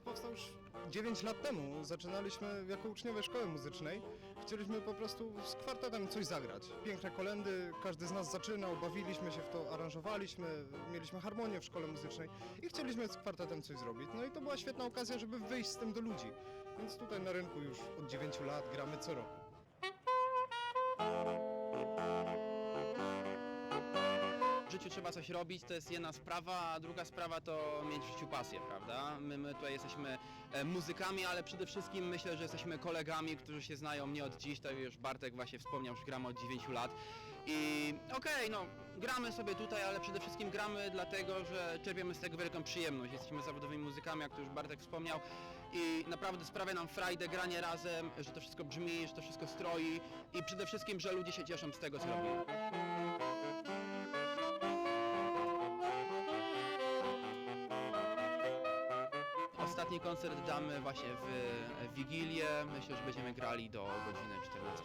Powstał już 9 lat temu. Zaczynaliśmy jako uczniowie szkoły muzycznej. Chcieliśmy po prostu z kwartetem coś zagrać. Piękne kolendy, każdy z nas zaczynał, bawiliśmy się w to, aranżowaliśmy, mieliśmy harmonię w szkole muzycznej i chcieliśmy z kwartetem coś zrobić. No i to była świetna okazja, żeby wyjść z tym do ludzi. Więc tutaj na rynku już od 9 lat gramy co roku. Życiu trzeba coś robić, to jest jedna sprawa, a druga sprawa to mieć w życiu pasję, prawda? My, my tutaj jesteśmy e, muzykami, ale przede wszystkim myślę, że jesteśmy kolegami, którzy się znają nie od dziś, tak już Bartek właśnie wspomniał, że gramy od 9 lat. I okej, no gramy sobie tutaj, ale przede wszystkim gramy dlatego, że czerpiemy z tego wielką przyjemność. Jesteśmy zawodowymi muzykami, jak to już Bartek wspomniał i naprawdę sprawia nam frajdę granie razem, że to wszystko brzmi, że to wszystko stroi i przede wszystkim, że ludzie się cieszą z tego, co robimy. ostatni koncert damy właśnie w Wigilię. Myślę, że będziemy grali do godziny 14.